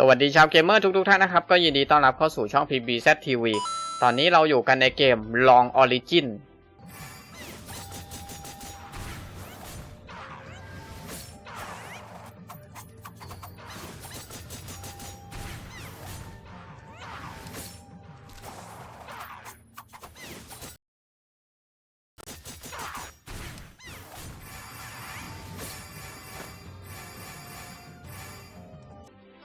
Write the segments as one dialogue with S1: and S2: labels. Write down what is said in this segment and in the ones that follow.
S1: สวัสดีชาวเกมเมอร์ทุกๆท่านนะครับ ก็ยินดีต้อนรับเข้าสู่ช่อง PBZ TV ตอนนี้เราอยู่กันในเกม Long Origin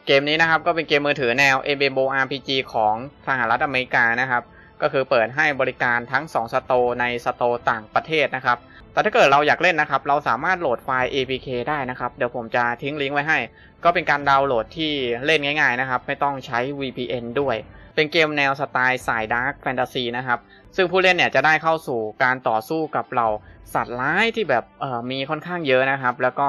S1: เกมนี้นะครับก็เป็นเกมมือถือแนว MMORPG ของสหรัฐอเมริกานะครับ ก็คือเปิดให้บริการทั้ง 2 สโตร์ในสโตร์ต่างประเทศนะครับ แต่ถ้าเกิดเราอยากเล่นนะครับ เราสามารถโหลดไฟล์ APK ได้นะครับ เดี๋ยวผมจะทิ้งลิงก์ไว้ให้ ก็เป็นการดาวน์โหลดที่เล่นง่าย ๆ นะครับ ไม่ต้องใช้ VPN ด้วย เป็นเกมแนวสไตล์สายดาร์กแฟนตาซีนะครับ ซึ่งผู้เล่นเนี่ยจะได้เข้าสู่การต่อสู้กับเราสัตว์ร้ายที่แบบมีค่อนข้างเยอะนะครับ แล้วก็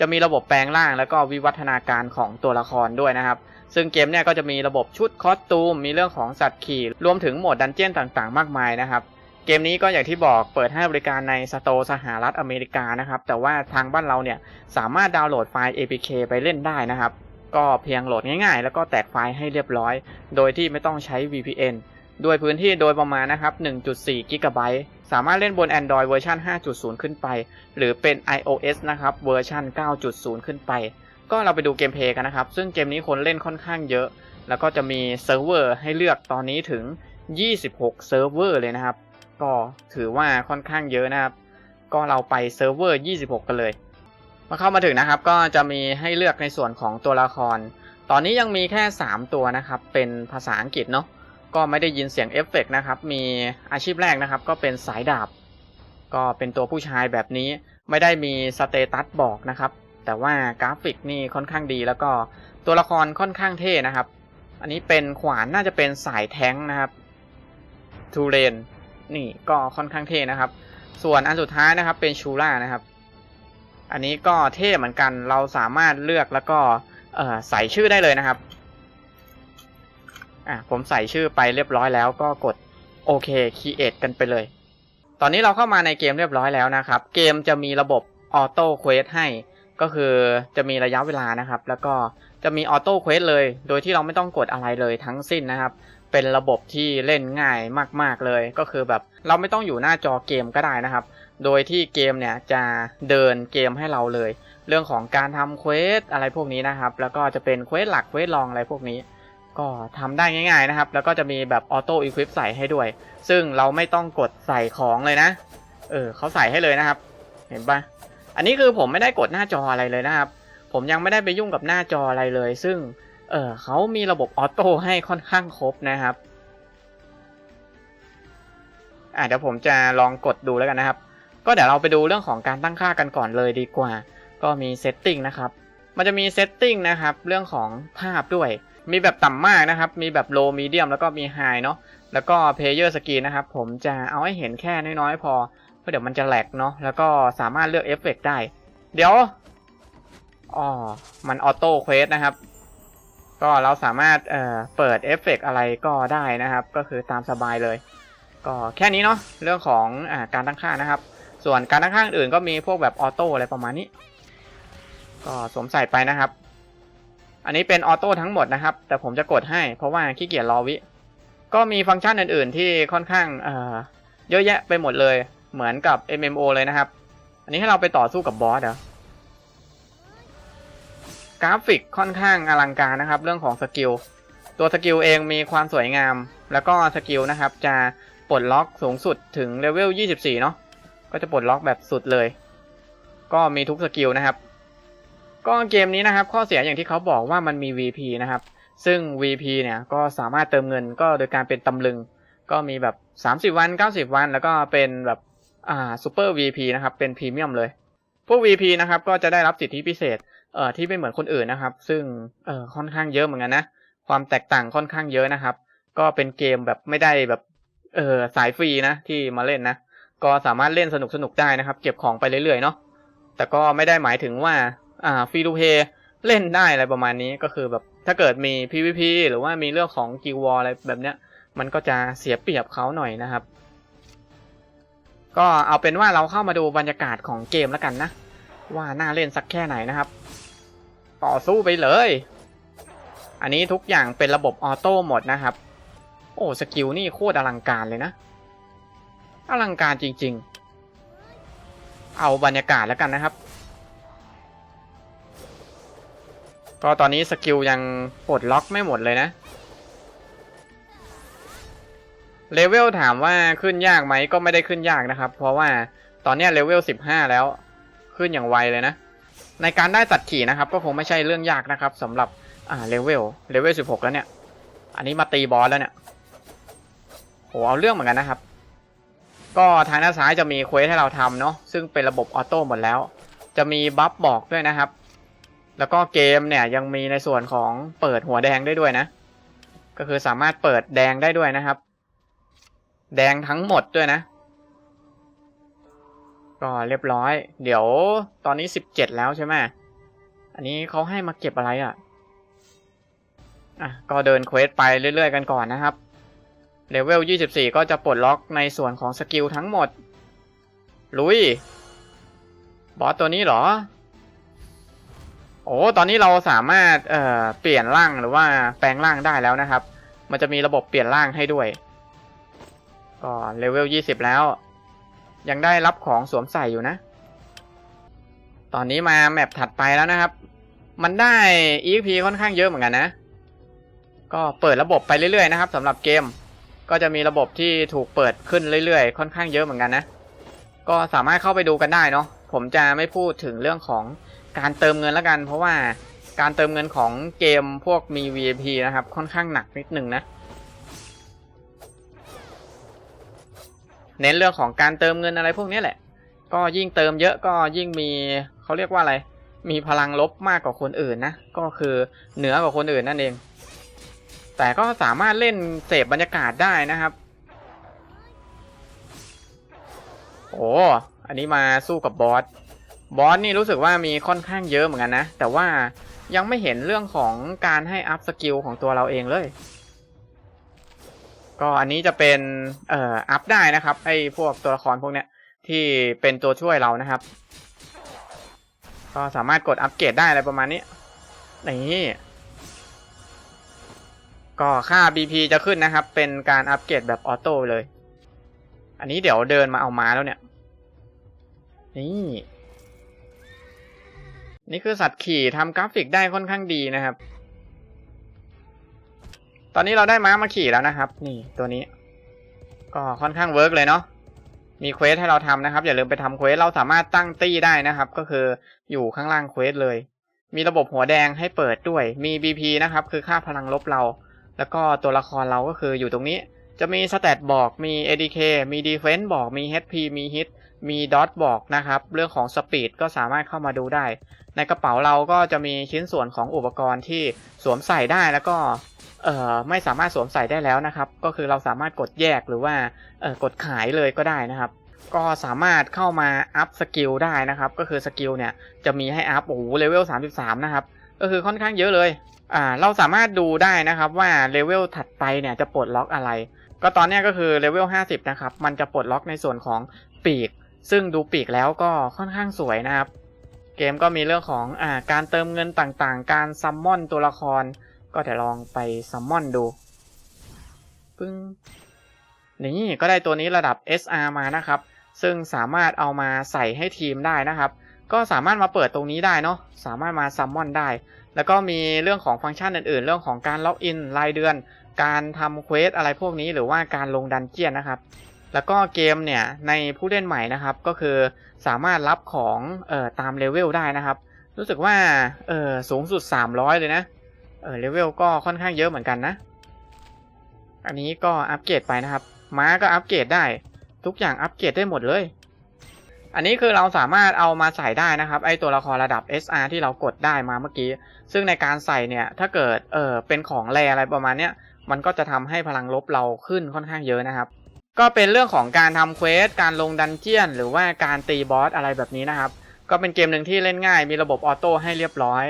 S1: จะมีระบบแปลงร่าง แล้วก็วิวัฒนาการของตัวละครด้วยนะครับ ซึ่งเกมเนี่ยก็จะมีระบบชุดคอสตูม มีเรื่องของสัตว์ขี่ รวมถึงโหมดดันเจี้ยนต่างๆ มากมายนะครับเกมนี้ก็อย่างที่บอกเปิดให้บริการในสโตร์สหรัฐอเมริกานะครับ แต่ว่าทางบ้านเราเนี่ยสามารถดาวน์โหลดไฟล์ APK ไปเล่นได้นะครับ ก็เพียงโหลดง่ายๆ แล้วก็แตกไฟล์ให้เรียบร้อย โดยที่ไม่ต้องใช้ VPN ด้วยพื้นที่โดยประมาณนะครับ 1.4กิกะไบต์สามารถเล่นบน Android เวอร์ชัน5.0 ขึ้นไป หรือเป็น iOS นะครับ เวอร์ชัน9.0 ขึ้นไป ก็เราไปดูเกมเพลย์กันนะครับ ซึ่งเกมนี้คนเล่นค่อนข้างเยอะ แล้วก็จะมีเซิร์ฟเวอร์ให้เลือกตอนนี้ถึง 26 เซิร์ฟเวอร์เลยนะครับ ก็ถือว่าค่อนข้างเยอะนะครับ ก็เราไปเซิร์ฟเวอร์ 26 กันเลย มาเข้ามาถึงนะครับ ก็จะมีให้เลือกในส่วนของตัวละคร ตอนนี้ยังมีแค่ 3 ตัวนะครับ เป็นภาษาอังกฤษเนาะก็ไม่ได้ยินเสียงเอฟเฟกต์นะครับ มีอาชีพแรกนะครับ ก็เป็นสายดาบ ก็เป็นตัวผู้ชายแบบนี้ ไม่ได้มีสเตตัสบอกนะครับ แต่ว่ากราฟิกนี่ค่อนข้างดี แล้วก็ตัวละครค่อนข้างเท่นะครับ อันนี้เป็นขวานน่าจะเป็นสายแท้งนะครับทูเรนนี่ก็ค่อนข้างเท่นะครับ ส่วนอันสุดท้ายนะครับเป็นชูล่านะครับ อันนี้ก็เท่เหมือนกัน เราสามารถเลือกแล้วก็ใส่ชื่อได้เลยนะครับอะผมใส่ชื่อไปเรียบร้อยแล้วก็กดโอเค create กันไปเลย ตอนนี้เราเข้ามาในเกมเรียบร้อยแล้วนะครับ เกมจะมีระบบออโต้เควสให้ก็คือจะมีระยะเวลานะครับ แล้วก็จะมีออโต้เควสเลย โดยที่เราไม่ต้องกดอะไรเลยทั้งสิ้นนะครับ เป็นระบบที่เล่นง่ายมาก ๆเลย ก็คือแบบเราไม่ต้องอยู่หน้าจอเกมก็ได้นะครับ โดยที่เกมเนี่ยจะเดินเกมให้เราเลย เรื่องของการทำเควสอะไรพวกนี้นะครับ แล้วก็จะเป็นเควสหลักเควสรองอะไรพวกนี้ ก็ทำได้ง่ายๆนะครับ แล้วก็จะมีแบบออโต้อีควิปใส่ให้ด้วย ซึ่งเราไม่ต้องกดใส่ของเลยนะ เออเขาใส่ให้เลยนะครับ เห็นปะอันนี้คือผมไม่ได้กดหน้าจออะไรเลยนะครับ ผมยังไม่ได้ไปยุ่งกับหน้าจออะไรเลย ซึ่ง เออเขามีระบบออโต้ให้ค่อนข้างครบนะครับอะเดี๋ยวผมจะลองกดดูแล้วกันนะครับ ก็เดี๋ยวเราไปดูเรื่องของการตั้งค่ากันก่อนเลยดีกว่า ก็มีเซตติ้งนะครับ มันจะมีเซตติ้งนะครับ เรื่องของภาพด้วย มีแบบต่ำมากนะครับ มีแบบ low medium แล้วก็มี high เนาะ แล้วก็ player screen นะครับ ผมจะเอาให้เห็นแค่น้อยๆ พอ เพราะเดี๋ยวมันจะแหลกเนาะ แล้วก็สามารถเลือกเอฟเฟกได้ เดี๋ยว อ๋อ มันออโต้เควสนะครับ ก็เราสามารถเอ่อเปิดเอฟเฟกอะไรก็ได้นะครับ ก็คือตามสบายเลย ก็แค่นี้เนาะ เรื่องของอการตั้งค่านะครับ ส่วนการตั้งค่าอื่นก็มีพวกแบบออโต้อะไรประมาณนี้ ก็สวมใส่ไปนะครับ อันนี้เป็นออโต้ทั้งหมดนะครับ แต่ผมจะกดให้เพราะว่าขี้เกียจรอวิ ก็มีฟังก์ชันอื่น ๆ ที่ค่อนข้างเอ่อเยอะแยะไปหมดเลย เหมือนกับ MMO เลยนะครับ อันนี้ให้เราไปต่อสู้กับบอสเหรอกราฟิกค่อนข้างอลังการนะครับ เรื่องของสกิลตัวสกิลเองมีความสวยงาม แล้วก็สกิลนะครับจะปลดล็อกสูงสุดถึงเลเวล 24 เนาะ ก็จะปลดล็อกแบบสุดเลย ก็มีทุกสกิลนะครับ ก็เกมนี้นะครับ ข้อเสียอย่างที่เขาบอกว่ามันมี VP นะครับ ซึ่ง VP เนี่ยก็สามารถเติมเงินก็โดยการเป็นตำลึง ก็มีแบบ 30 วัน 90 วัน แล้วก็เป็นแบบอ่าซูเปอร์ VP นะครับ เป็นพรีเมียมเลย พวก VP นะครับก็จะได้รับสิทธิพิเศษเอ่อที่ไม่เหมือนคนอื่นนะครับ ซึ่งเอ่อค่อนข้างเยอะเหมือนกันนะ ความแตกต่างค่อนข้างเยอะนะครับ ก็เป็นเกมแบบไม่ได้แบบเออสายฟรีนะที่มาเล่นนะ ก็สามารถเล่นสนุกสนุกได้นะครับ เก็บของไปเรื่อยๆเนาะแต่ก็ไม่ได้หมายถึงว่า อ่าฟรี o ูเพย์เล่นได้อะไรประมาณนี้ก็คือแบบถ้าเกิดมี PVP หรือว่ามีเรื่องของกิววอลอะไรแบบเนี้ย มันก็จะเสียเปรียบเขาหน่อยนะครับ ก็เอาเป็นว่าเราเข้ามาดูบรรยากาศของเกมแล้วกันนะ ว่าน่าเล่นสักแค่ไหนนะครับ ต่อสู้ไปเลย อันนี้ทุกอย่างเป็นระบบออโต้หมดนะครับ โอ้สกิลนี่โคตรอลังการเลยนะ อลังการจริง ๆ เอาบรรยากาศแล้วกันนะครับ ก็ตอนนี้สกิลยังปลดล็อกไม่หมดเลยนะ เลเวลถามว่าขึ้นยากไหมก็ไม่ได้ขึ้นยากนะครับ เพราะว่าตอนเนี้ยเลเวล 15 แล้ว ขึ้นอย่างไวเลยนะ ในการได้ตัดขี่นะครับ ก็คงไม่ใช่เรื่องยากนะครับสำหรับอ่าเลเวลเลเวล 16 แล้วเนี่ย อันนี้มาตีบอสแล้วเนี่ยโหเอาเรื่องเหมือนกันนะครับ ก็ทางด้านซ้ายจะมีเควสให้เราทำเนาะซึ่งเป็นระบบออโต้หมดแล้ว จะมีบัฟบอกด้วยนะครับ แล้วก็เกมเนี่ยยังมีในส่วนของเปิดหัวแดงได้ด้วยนะ ก็คือสามารถเปิดแดงได้ด้วยนะครับ แดงทั้งหมดด้วยนะ ก็เรียบร้อย เดี๋ยวตอนนี้สิบเจ็ดแล้วใช่ไหมอันนี้เขาให้มาเก็บอะไรอะ่ะอะก็เดินเควสไปเรื่อยๆกันก่อนนะครับ เลเวล 24 ก็จะปลดล็อกในส่วนของสกิลทั้งหมด ลุย บอสตัวนี้เหรอ โอ้ ตอนนี้เราสามารถเอ่อเปลี่ยนร่างหรือว่าแปลงร่างได้แล้วนะครับ มันจะมีระบบเปลี่ยนร่างให้ด้วย ก็เลเวล 20 แล้ว ยังได้รับของสวมใส่อยู่นะ ตอนนี้มาแมปถัดไปแล้วนะครับ มันได้ EXP ค่อนข้างเยอะเหมือนกันนะ ก็เปิดระบบไปเรื่อยๆนะครับสำหรับเกม ก็จะมีระบบที่ถูกเปิดขึ้นเรื่อยๆ ค่อนข้างเยอะเหมือนกันนะ ก็สามารถเข้าไปดูกันได้เนาะ ผมจะไม่พูดถึงเรื่องของการเติมเงินแล้วกัน เพราะว่าการเติมเงินของเกมพวกมี VIP นะครับ ค่อนข้างหนักนิดหนึ่งนะ เน้นเรื่องของการเติมเงินอะไรพวกนี้แหละ ก็ยิ่งเติมเยอะก็ยิ่งมีเขาเรียกว่าอะไร มีพลังลบมากกว่าคนอื่นนะ ก็คือเหนือกว่าคนอื่นนั่นเอง แต่ก็สามารถเล่นเสพบรรยากาศได้นะครับ โอ้อันนี้มาสู้กับบอส บอสนี่รู้สึกว่ามีค่อนข้างเยอะเหมือนกันนะ แต่ว่ายังไม่เห็นเรื่องของการให้อัพสกิลของตัวเราเองเลย ก็อันนี้จะเป็นเอ่ออัพได้นะครับไอ้พวกตัวละครพวกเนี้ยที่เป็นตัวช่วยเรานะครับ ก็สามารถกดอัปเกรดได้อะไรประมาณนี้นี่ ก็ค่า BP จะขึ้นนะครับ เป็นการอัปเกรดแบบออโต้เลย อันนี้เดี๋ยวเดินมาเอาม้าแล้วเนี่ย นี่ นี่คือสัตว์ขี่ทำกราฟิกได้ค่อนข้างดีนะครับ ตอนนี้เราได้ม้ามาขี่แล้วนะครับ นี่ตัวนี้ ก็ค่อนข้างเวิร์กเลยเนาะมีเควสให้เราทำนะครับ อย่าลืมไปทำเควสเราสามารถตั้งตี้ได้นะครับ ก็คืออยู่ข้างล่างเควสเลย มีระบบหัวแดงให้เปิดด้วย มี BP นะครับ คือค่าพลังลบเรา แล้วก็ตัวละครเราก็คืออยู่ตรงนี้ จะมีสเตตบอกมี ADK มี Defense บอกมี HP มี Hit มีดอทบอกนะครับ เรื่องของสปีดก็สามารถเข้ามาดูได้ ในกระเป๋าเราก็จะมีชิ้นส่วนของอุปกรณ์ที่สวมใส่ได้แล้วก็เอ่อไม่สามารถสวมใส่ได้แล้วนะครับ ก็คือเราสามารถกดแยกหรือว่าเอ่อกดขายเลยก็ได้นะครับ ก็สามารถเข้ามาอัพสกิลได้นะครับ ก็คือสกิลเนี่ยจะมีให้อัพโอ้โหเลเวล 33 นะครับ ก็คือค่อนข้างเยอะเลย อ่า เราสามารถดูได้นะครับว่าเลเวลถัดไปเนี่ยจะปลดล็อกอะไร ก็ตอนนี้ก็คือเลเวล50 นะครับ มันจะปลดล็อกในส่วนของปีก ซึ่งดูปีกแล้วก็ค่อนข้างสวยนะครับ เกมก็มีเรื่องของอ่าการเติมเงินต่างๆ การซัมมอนตัวละคร ก็เดี๋ยวลองไปซัมมอนดู ปึ้ง นี่ก็ได้ตัวนี้ระดับ SR มานะครับ ซึ่งสามารถเอามาใส่ให้ทีมได้นะครับ ก็สามารถมาเปิดตรงนี้ได้เนาะสามารถมาซัมมอนได้ แล้วก็มีเรื่องของฟังก์ชันอื่น ๆ เรื่องของการล็อกอินรายเดือน การทำเควสอะไรพวกนี้หรือว่าการลงดันเจียนนะครับ แล้วก็เกมเนี่ยในผู้เล่นใหม่นะครับก็คือสามารถรับของเอ่อตามเลเวลได้นะครับ รู้สึกว่าเออสูงสุด 300 เลยนะเออเลเวลก็ค่อนข้างเยอะเหมือนกันนะ อันนี้ก็อัปเกรดไปนะครับ ม้าก็อัปเกรดได้ ทุกอย่างอัปเกรดได้หมดเลย อันนี้คือเราสามารถเอามาใส่ได้นะครับ ไอตัวละครระดับ SR ที่เรากดได้มาเมื่อกี้ ซึ่งในการใส่เนี่ยถ้าเกิดเออเป็นของแรอะไรประมาณเนี้ยมันก็จะทำให้พลังลบเราขึ้นค่อนข้างเยอะนะครับ ก็เป็นเรื่องของการทำเควสการลงดันเจียน หรือว่าการตีบอสอะไรแบบนี้นะครับ ก็เป็นเกมหนึ่งที่เล่นง่าย มีระบบออโต้ให้เรียบร้อย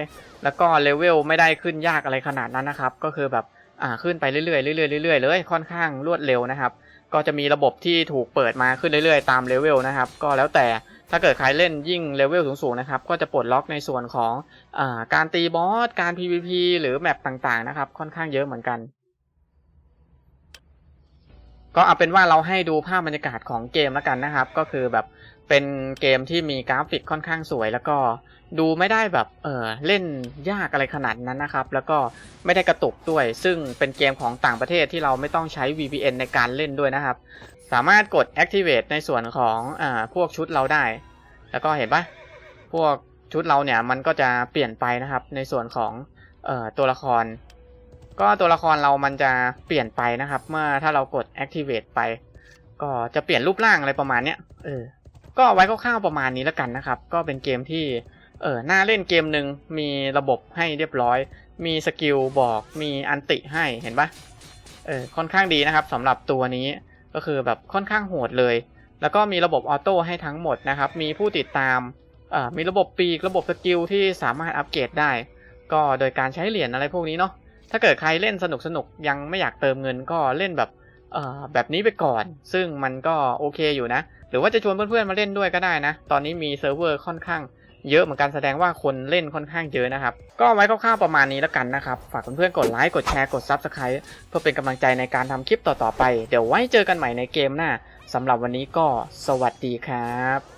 S1: แล้วก็เลเวลไม่ได้ขึ้นยากอะไรขนาดนั้นนะครับ ก็คือแบบอ่าขึ้นไปเรื่อยๆเรื่อยๆเรื่อยๆเลยค่อนข้างรวดเร็วนะครับ ก็จะมีระบบที่ถูกเปิดมาขึ้นเรื่อยๆ ตามเลเวลนะครับ ก็แล้วแต่ถ้าเกิดใครเล่นยิ่งเลเวลสูงๆนะครับ ก็จะปลดล็อกในส่วนของอการตีบอส การ PVP หรือแมปต่างๆนะครับ ค่อนข้างเยอะเหมือนกัน ก็เอาเป็นว่าเราให้ดูภาพบรรยากาศของเกมแล้วกันนะครับ ก็คือแบบเป็นเกมที่มีกราฟิกค่อนข้างสวยแล้วก็ ดูไม่ได้แบบเออเล่นยากอะไรขนาดนั้นนะครับ แล้วก็ไม่ได้กระตุกด้วย ซึ่งเป็นเกมของต่างประเทศที่เราไม่ต้องใช้ VPN ในการเล่นด้วยนะครับ สามารถกด activate ในส่วนของอ่าพวกชุดเราได้ แล้วก็เห็นปะพวกชุดเราเนี่ยมันก็จะเปลี่ยนไปนะครับ ในส่วนของเอ่อตัวละคร ก็ตัวละครเรามันจะเปลี่ยนไปนะครับ เมื่อถ้าเรากด activate ไป ก็จะเปลี่ยนรูปร่างอะไรประมาณเนี้ยเออก็ไว้คร่าวๆประมาณนี้แล้วกันนะครับ ก็เป็นเกมที่ เออน่าเล่นเกมหนึ่งมีระบบให้เรียบร้อย มีสกิลบอกมีอันติให้เห็นปะเออค่อนข้างดีนะครับสำหรับตัวนี้ก็คือแบบค่อนข้างโหดเลย แล้วก็มีระบบออโต้ให้ทั้งหมดนะครับ มีผู้ติดตามเอ่อมีระบบปีกระบบสกิลที่สามารถอัปเกรดได้ ก็โดยการใช้เหรียญอะไรพวกนี้เนาะถ้าเกิดใครเล่นสนุกสนุกๆยังไม่อยากเติมเงินก็เล่นแบบเอ่อแบบนี้ไปก่อน ซึ่งมันก็โอเคอยู่นะ หรือว่าจะชวนเพื่อนๆมาเล่นด้วยก็ได้นะ ตอนนี้มีเซิร์ฟเวอร์ค่อนข้าง เยอะเหมือนกันแสดงว่าคนเล่นค่อนข้างเยอะนะครับ ก็ไว้คร่าวๆประมาณนี้แล้วกันนะครับ ฝากเพื่อนๆกดไลค์กดแชร์กด Subscribe เพื่อเป็นกำลังใจในการทำคลิปต่อๆไป เดี๋ยวไว้เจอกันใหม่ในเกมหน้าสำหรับวันนี้ก็สวัสดีครับ